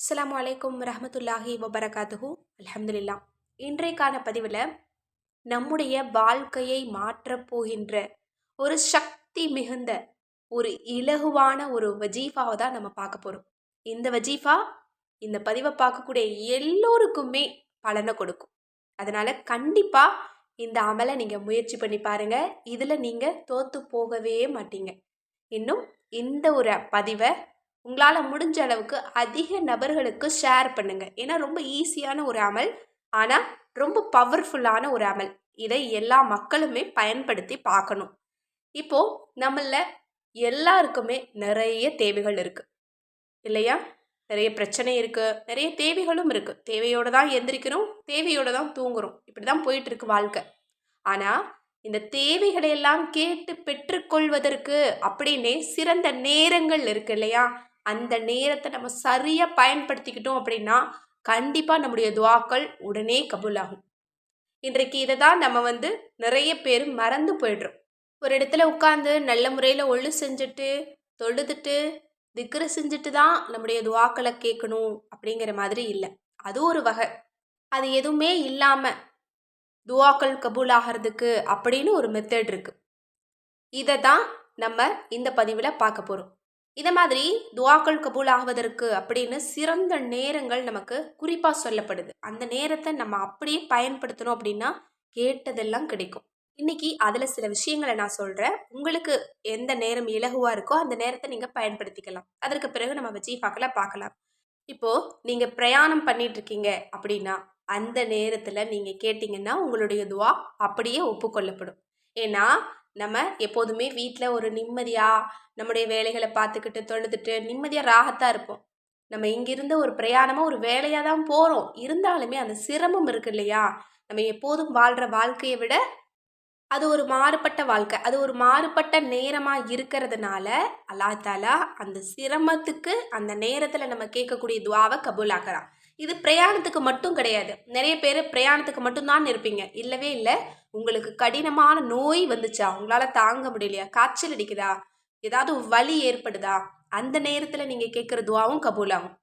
அஸ்லாம் வலைக்கம் ரஹமத்துல்லாஹி வபரகாத்துஹு. அலமதுல்லா இன்றைக்கான பதிவில் நம்முடைய வாழ்க்கையை மாற்றப் போகின்ற ஒரு சக்தி மிகுந்த ஒரு இலகுவான ஒரு வஜீஃபாவை தான் நம்ம பார்க்க போகிறோம் இந்த வஜீஃபா இந்த பதிவை பார்க்கக்கூடிய எல்லோருக்குமே பலனை கொடுக்கும். அதனால் கண்டிப்பாக இந்த அமலை நீங்கள் முயற்சி பண்ணி பாருங்கள் இதில் நீங்கள் தோற்று போகவே மாட்டீங்க. இன்னும் இந்த ஒரு பதிவை உங்களால் முடிஞ்ச அளவுக்கு அதிக நபர்களுக்கு ஷேர் பண்ணுங்கள் ஏன்னா ரொம்ப ஈஸியான ஒரு அமல். ஆனால் ரொம்ப பவர்ஃபுல்லான ஒரு அமல். இதை எல்லா மக்களுமே பயன்படுத்தி பார்க்கணும். இப்போது நம்மள எல்லாருக்குமே நிறைய தேவைகள் இருக்குது இல்லையா? நிறைய பிரச்சனை இருக்குது நிறைய தேவைகளும் இருக்குது தேவையோடு தான் எந்திரிக்கிறோம். தேவையோடு தான் தூங்குறோம். இப்படி தான் போயிட்டுருக்கு வாழ்க்கை. ஆனால் இந்த தேவைகளை எல்லாம் கேட்டு பெற்றுக்கொள்வதற்கு அப்படின்னே சிறந்த நேரங்கள் இருக்கு இல்லையா? அந்த நேரத்தை நம்ம சரியாக பயன்படுத்திக்கிட்டோம் அப்படின்னா கண்டிப்பாக நம்முடைய துவாக்கள் உடனே கபூலாகும். இன்றைக்கு இதை தான் நம்ம வந்து நிறைய பேர் மறந்து போயிடுறோம். ஒரு இடத்துல உட்காந்து நல்ல முறையில் ஒழு செஞ்சுட்டு தொழுதுட்டு திக்ரு செஞ்சுட்டு தான் நம்முடைய துவாக்களை கேட்கணும் அப்படிங்கிற மாதிரி இல்லை. அது ஒரு வகை. அது எதுவுமே இல்லாமல் துவாக்கள் கபூல் ஆகிறதுக்கு அப்படின்னு ஒரு மெத்தட் இருக்குது இதை தான் நம்ம இந்த பதிவில் பார்க்க போகிறோம் இதை மாதிரி துவாக்கள் கபூல் ஆகுவதற்கு அப்படின்னு சிறந்த நேரங்கள் நமக்கு குறிப்பாக சொல்லப்படுது. அந்த நேரத்தை நம்ம அப்படியே பயன்படுத்தணும் அப்படின்னா கேட்டதெல்லாம் கிடைக்கும். இன்னைக்கு அதில் சில விஷயங்களை நான் சொல்கிறேன் உங்களுக்கு எந்த நேரம் இலகுவாக இருக்கோ அந்த நேரத்தை நீங்கள் பயன்படுத்திக்கலாம். அதற்கு பிறகு நம்ம வச்சீஃபாக்களை பார்க்கலாம் இப்போது நீங்கள் பிரயாணம் பண்ணிட்டு இருக்கீங்க அப்படின்னா அந்த நேரத்தில் நீங்கள் கேட்டிங்கன்னா உங்களுடைய துவா அப்படியே ஒப்புக்கொள்ளப்படும். ஏன்னா நம்ம எப்போதுமே வீட்டில் ஒரு நிம்மதியாக நம்முடைய வேலைகளை பார்த்துக்கிட்டு தொழுதுட்டு நிம்மதியாக ராகத்தாக இருப்போம். நம்ம இங்கிருந்து ஒரு பிரயாணமாக ஒரு வேலையாக தான் போகிறோம் இருந்தாலுமே அந்த சிரமம் இருக்கு இல்லையா? நம்ம எப்போதும் வாழ்கிற வாழ்க்கையை விட அது ஒரு மாறுபட்ட வாழ்க்கை. அது ஒரு மாறுபட்ட நேரமாக இருக்கிறதுனால அல்லா தாலா அந்த சிரமத்துக்கு அந்த நேரத்தில் நம்ம கேட்கக்கூடிய துவாவை கபூலாக்கலாம் இது பிரயாணத்துக்கு மட்டும் கிடையாது. நிறைய பேர் பிரயாணத்துக்கு மட்டும்தான் இருப்பீங்க. இல்லவே இல்லை. உங்களுக்கு கடினமான நோய் வந்துச்சா? உங்களால் தாங்க முடியலையா? காய்ச்சல் அடிக்குதா? ஏதாவது வலி ஏற்படுதா? அந்த நேரத்தில் நீங்கள் கேட்குற துவாவும் கபூலாகும்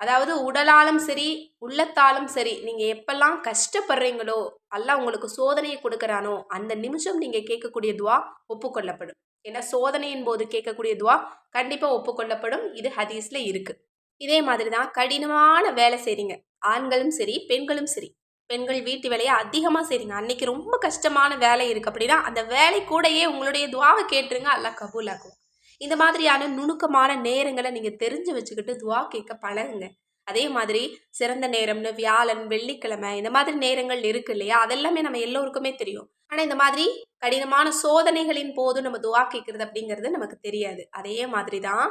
அதாவது உடலாலும் சரி உள்ளத்தாலும் சரி நீங்கள் எப்பெல்லாம் கஷ்டப்படுறீங்களோ அல்ல உங்களுக்கு சோதனையை கொடுக்குறானோ அந்த நிமிஷம் நீங்கள் கேட்கக்கூடிய துவா ஒப்புக்கொள்ளப்படும். ஏன்னா சோதனையின் போது கேட்கக்கூடிய துவா கண்டிப்பாக ஒப்புக்கொள்ளப்படும். இது ஹதீஸில் இருக்குது இதே மாதிரி தான் கடினமான வேலை செய்கிறீங்க ஆண்களும் சரி பெண்களும் சரி. பெண்கள் வீட்டு வேலையை அதிகமாக செய்கிறீங்க அன்னைக்கு ரொம்ப கஷ்டமான வேலை இருக்குது அப்படின்னா அந்த வேலை கூடயே உங்களுடைய துவாவை கேட்டுருங்க. எல்லாம் கபூலாக்கும் இந்த மாதிரியான நுணுக்கமான நேரங்களை நீங்கள் தெரிஞ்சு வச்சுக்கிட்டு துவா கேட்க பழகுங்க. அதே மாதிரி சிறந்த நேரம்னு வியாழன் வெள்ளிக்கிழமை இந்த மாதிரி நேரங்கள் இருக்கு இல்லையா? அதெல்லாமே நம்ம எல்லோருக்குமே தெரியும். ஆனால் இந்த மாதிரி கடினமான சோதனைகளின் போது நம்ம துவா கேட்குறது அப்படிங்கிறது நமக்கு தெரியாது. அதே மாதிரி தான்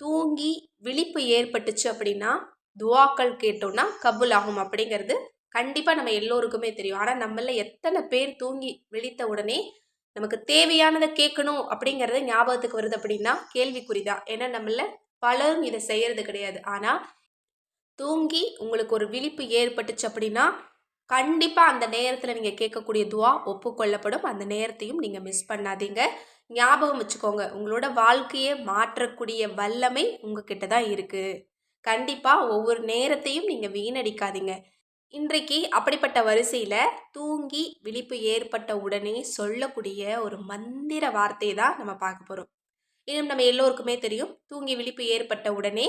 தூங்கி விழிப்பு ஏற்பட்டுச்சு அப்படின்னா துவாக்கள் கேட்டோம்னா கபுல் ஆகும் அப்படிங்கிறது கண்டிப்பாக நம்ம எல்லோருக்குமே தெரியும். ஆனால் நம்மள எத்தனை பேர் தூங்கி விழித்த உடனே நமக்கு தேவையானதை கேட்கணும் அப்படிங்கிறது ஞாபகத்துக்கு வருது அப்படின்னா கேள்விக்குறிதான் ஏன்னா நம்மள பலரும் இதை செய்யறது கிடையாது. ஆனால் தூங்கி உங்களுக்கு ஒரு விழிப்பு ஏற்பட்டுச்சு அப்படின்னா கண்டிப்பாக அந்த நேரத்தில் நீங்கள் கேட்கக்கூடிய துவா ஒப்புக்கொள்ளப்படும். அந்த நேரத்தையும் நீங்கள் மிஸ் பண்ணாதீங்க. ஞாபகம் வச்சுக்கோங்க. உங்களோட வாழ்க்கையை மாற்றக்கூடிய வல்லமை உங்ககிட்ட தான் இருக்குது கண்டிப்பாக ஒவ்வொரு நேரத்தையும் நீங்கள் வீணடிக்காதீங்க. இன்றைக்கு அப்படிப்பட்ட வரிசையில் தூங்கி விழிப்பு ஏற்பட்ட உடனே சொல்லக்கூடிய ஒரு மந்திர வார்த்தை தான் நம்ம பார்க்க போகிறோம் இன்னும் நம்ம எல்லோருக்குமே தெரியும். தூங்கி விழிப்பு ஏற்பட்ட உடனே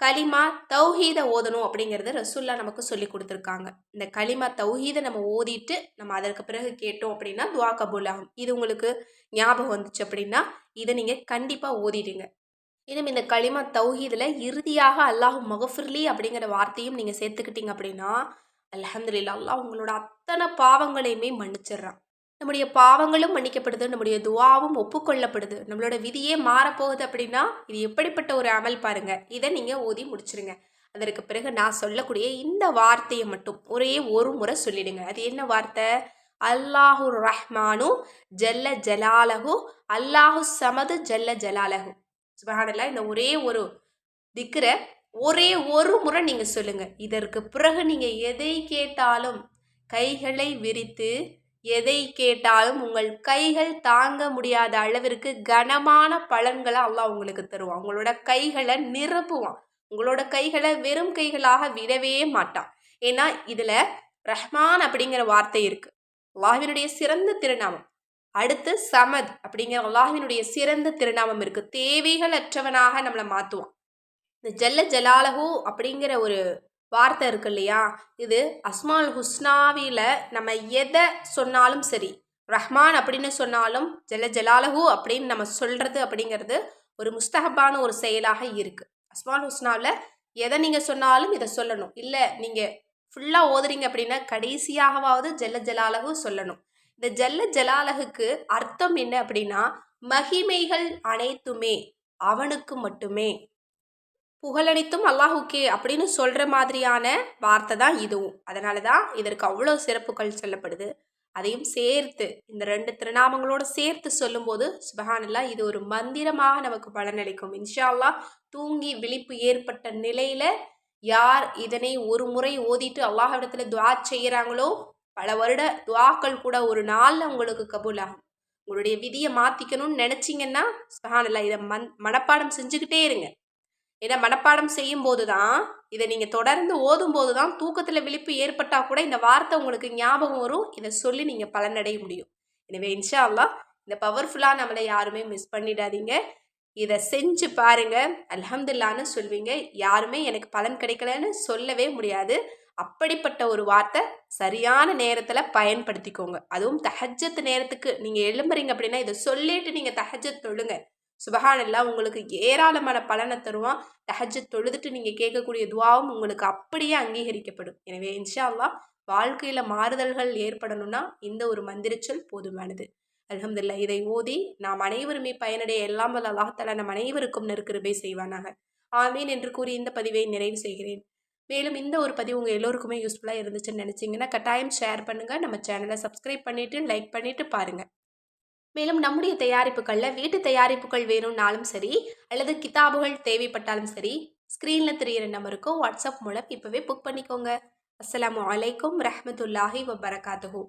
களிமா தௌஹீதை ஓதணும் அப்படிங்கிறத ரசுல்லா நமக்கு சொல்லி கொடுத்துருக்காங்க. இந்த களிமா தௌஹீதை நம்ம ஓதிட்டு நம்ம அதற்கு பிறகு கேட்டோம் அப்படின்னா துவா கபூல் ஆகும் இது உங்களுக்கு ஞாபகம் வந்துச்சு அப்படின்னா இதை நீங்கள் கண்டிப்பாக ஓதிடுங்க. இன்னும் இந்த களிமா தௌஹீதில் இறுதியாக அல்லாஹ் மகஃபிர்லி அப்படிங்கிற வார்த்தையும் நீங்கள் சேர்த்துக்கிட்டீங்க அப்படின்னா அலமதுல்லா அல்லாஹ் உங்களோட அத்தனை பாவங்களையுமே மன்னிச்சிடுறான். நம்முடைய பாவங்களும் மன்னிக்கப்படுது நம்முடைய துவாவும் ஒப்புக்கொள்ளப்படுது. நம்மளோட விதியே மாறப்போகுது அப்படின்னா இது எப்படிப்பட்ட ஒரு அமல் பாருங்க. இதை நீங்கள் ஓதி முடிச்சிருங்க. அதற்கு பிறகு நான் சொல்லக்கூடிய இந்த வார்த்தையை மட்டும் ஒரே ஒரு முறை சொல்லிடுங்க. அது என்ன வார்த்தை? அல்லாஹு ரஹ்மானு ஜல்ல ஜலாலஹு அல்லாஹு சமது ஜல்ல ஜலாலஹு. சுபஹானல்லா இந்த ஒரே ஒரு திக்கிற ஒரே ஒரு முறை நீங்கள் சொல்லுங்கள் இதற்கு பிறகு நீங்கள் எதை கேட்டாலும் கைகளை விரித்து எதை கேட்டாலும் உங்கள் கைகள் தாங்க முடியாத அளவிற்கு கனமான பலன்களை அல்லாஹ் உங்களுக்கு தருவான். உங்களோட கைகளை நிரப்புவான். உங்களோட கைகளை வெறும் கைகளாக விடவே மாட்டான். ஏன்னா இதில் ரஹ்மான் அப்படிங்கிற வார்த்தை இருக்குது அல்லாஹினுடைய சிறந்த திருநாமம். அடுத்து சமத் அப்படிங்கிற அல்லாஹினுடைய சிறந்த திருநாமம் இருக்கு. தேவைகள் அற்றவனாக நம்மளை மாற்றுவான் இந்த ஜல்ல ஜலாலஹு அப்படிங்கிற ஒரு வார்த்தை இருக்கு இல்லையா? இது அஸ்மால் ஹுஸ்னாவில நம்ம எதை சொன்னாலும் சரி ரஹ்மான் அப்படின்னு சொன்னாலும் ஜல்ல ஜலாலஹு அப்படின்னு நம்ம சொல்றது அப்படிங்கிறது ஒரு முஸ்தகப்பான ஒரு செயலாக இருக்கு. அஸ்மால் ஹுஸ்னாவில் எதை நீங்கள் சொன்னாலும் இதை சொல்லணும். இல்லை நீங்கள் ஃபுல்லாக ஓதுறீங்க அப்படின்னா கடைசியாகவாவது ஜல்ல ஜலாலகு சொல்லணும். இந்த ஜல்ல ஜலாலகுக்கு அர்த்தம் என்ன அப்படின்னா மகிமைகள் அனைத்துமே அவனுக்கு மட்டுமே. புகழனைத்தும் அல்லாஹுக்கே அப்படின்னு சொல்கிற மாதிரியான வார்த்தை தான் இதுவும். அதனால தான் இதற்கு அவ்வளோ சிறப்புகள் சொல்லப்படுது. அதையும் சேர்த்து இந்த ரெண்டு திருநாமங்களோட சேர்த்து சொல்லும்போது சுபஹானல்லா இது ஒரு மந்திரமாக நமக்கு பலனளிக்கும். இன்ஷா அல்லாஹ் தூங்கி விழிப்பு ஏற்பட்ட நிலையில் யார் இதனை ஒரு முறை ஓதிட்டு அல்லாஹிடத்துல துவா செய்கிறாங்களோ பல வருட துவாக்கள் கூட ஒரு நாளில் உங்களுக்கு கபூலாகும். உங்களுடைய விதியை மாற்றிக்கணும்னு நினச்சிங்கன்னா சுபஹானல்லா இதை மண் மனப்பாடம் செஞ்சுக்கிட்டே இருங்க. ஏன்னா மனப்பாடம் செய்யும் போது தான் இதை நீங்கள் தொடர்ந்து ஓதும் போது தான் தூக்கத்தில் விழிப்பு ஏற்பட்டால் கூட இந்த வார்த்தை உங்களுக்கு ஞாபகம் வரும். இதை சொல்லி நீங்கள் பலனடைய முடியும். எனவே இன்ஷா அல்லா இந்த பவர்ஃபுல்லாக நம்மளை யாருமே மிஸ் பண்ணிடாதீங்க. இதை செஞ்சு பாருங்க. அலமதுல்லான்னு சொல்வீங்க. யாருமே எனக்கு பலன் கிடைக்கலன்னு சொல்லவே முடியாது. அப்படிப்பட்ட ஒரு வார்த்தை சரியான நேரத்தில் பயன்படுத்திக்கோங்க. அதுவும் தஹஜத் நேரத்துக்கு நீங்கள் எழும்புறீங்க அப்படின்னா இதை சொல்லிட்டு நீங்கள் தஹஜத் தொழுங்க. சுபஹானல்லா உங்களுக்கு ஏராளமான பலனை தருவான். தஹஜத் தொழுதுட்டு நீங்கள் கேட்கக்கூடிய துவாவும் உங்களுக்கு அப்படியே அங்கீகரிக்கப்படும். எனவே இன்ஷா அல்லா வாழ்க்கையில் மாறுதல்கள் ஏற்படணும்னா இந்த ஒரு மந்திரச்சொல் போதுமானது. அலமதுல்லா இதை ஓதி நாம் அனைவருமே பயனடைய எல்லாம் வல்ல அல்லாஹால நம் அனைவருக்கும் நெருக்கிருபை செய்வானாக. ஆமீன் என்று கூறி இந்த பதிவை நிறைவு செய்கிறேன். மேலும் இந்த ஒரு பதிவு உங்கள் எல்லோருக்குமே யூஸ்ஃபுல்லாக இருந்துச்சுன்னு நினச்சிங்கன்னா கட்டாயம் ஷேர் பண்ணுங்கள் நம்ம சேனலை சப்ஸ்கிரைப் பண்ணிவிட்டு லைக் பண்ணிவிட்டு பாருங்கள் மேலும் நம்முடைய தயாரிப்புகளில் வீட்டு தயாரிப்புகள் வேணும்னாலும் சரி அல்லது கிதாபுகள் தேவைப்பட்டாலும் சரி ஸ்க்ரீனில் தெரியிற நம்பருக்கும் வாட்ஸ்அப் மூலம் இப்போவே புக் பண்ணிக்கோங்க. அஸ்லாம் வலைக்கம் ரஹமத்துல்லாஹி வபரகாத்துஹூ.